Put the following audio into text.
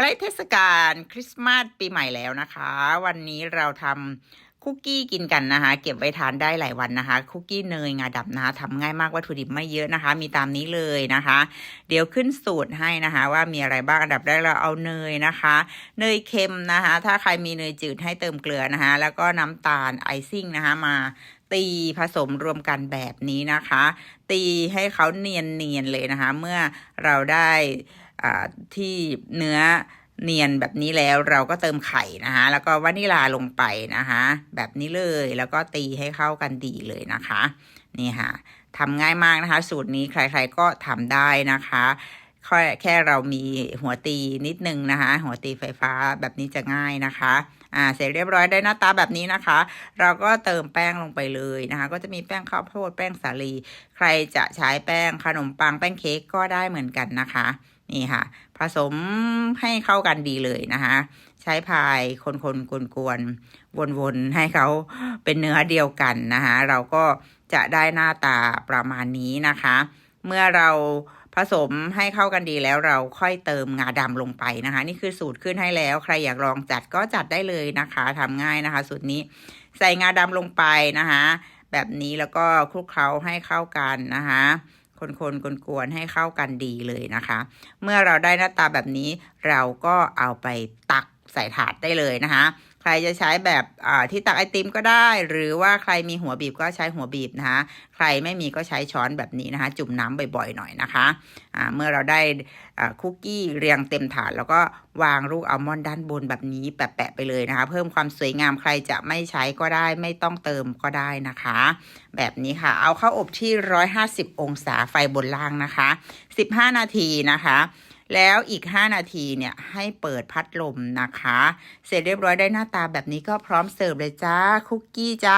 ใกล้เทศกาลคริสต์มาสปีใหม่แล้วนะคะ วันนี้เราทำคุกกี้กินกันนะคะ เก็บไว้ทานได้หลายวันนะคะ คุกกี้เนยงาดำนะคะทำง่ายมากวัตถุดิบไม่เยอะนะคะ มีตามนี้เลยนะคะ เดี๋ยวขึ้นสูตรให้นะคะ ว่ามีอะไรบ้างอันดับแรกเราเอาเนยนะคะ เนยเค็มนะคะ ถ้าใครมีเนยจืดให้เติมเกลือนะคะ แล้วก็น้ำตาลไอซิ่งนะคะมาตีผสมรวมกันแบบนี้นะคะ ตีให้เขาเนียนๆเลยนะคะ เมื่อเราได้ ที่เนื้อเนียนแบบนี้แล้วเราก็เติมไข่นะคะแล้วก็วานิลาลงไปนะคะแบบนี้เลยแล้วก็ตีให้เข้ากันดีเลยนะคะ นี่ค่ะทำง่ายมากนะคะ สูตรนี้ใครๆก็ทำได้นะคะแค่แค่เรามีหัวตีนิดนึงนะคะ หัวตีไฟฟ้าแบบนี้จะง่ายนะคะอ่าเสร็จเรียบร้อยได้หน้าตาแบบนี้นะคะ เราก็เติมแป้งลงไปเลยนะคะ ก็จะมีแป้งข้าวโพดแป้งสาลี ใครจะใช้แป้งขนมปังแป้งเค้กก็ได้เหมือนกันนะคะ นี่ค่ะ ผสมให้เข้ากันดีเลยนะคะใช้พายคนๆกวนๆวนๆให้เขาเป็นเนื้อเดียวกันนะคะเราก็จะได้หน้าตาประมาณนี้นะคะ เมื่อเราผสมให้เข้ากันดีแล้วเราค่อยเติมงาดำลงไปนะคะ นี่คือสูตรขึ้นให้แล้ว ใครอยากลองจัดก็จัดได้เลยนะคะทำง่ายนะคะ สูตรนี้ใส่งาดำลงไปนะคะ แบบนี้แล้วก็คลุกเคล้าให้เข้ากันนะคะ คนๆกวนๆให้เข้ากันดีเลยนะคะ เมื่อเราได้หน้าตาแบบนี้เราก็เอาไปตัก ใส่ถาดได้เลยนะคะ ใครจะใช้แบบที่ตักไอติมก็ได้ หรือว่าใครมีหัวบีบก็ใช้หัวบีบนะคะใครไม่มีก็ใช้ช้อนแบบนี้นะคะ จุ่มน้ำบ่อยๆหน่อยนะคะอ่าเมื่อเราได้คุกกี้เรียงเต็มถาด แล้วก็วางลูกอัลมอนด์ด้านบนแบบนี้แปะๆไปเลยนะคะ เพิ่มความสวยงามใครจะไม่ใช้ก็ได้ ไม่ต้องเติมก็ได้นะคะ แบบนี้ค่ะ เอาเข้าอบที่ 150 องศาไฟบนล่างนะคะ 15 นาทีนะคะ แล้วอีก 5 นาทีเนี่ยให้เปิดพัดลมนะคะ เสร็จเรียบร้อยได้หน้าตาแบบนี้ก็พร้อมเสิร์ฟเลยจ้าคุกกี้จ้า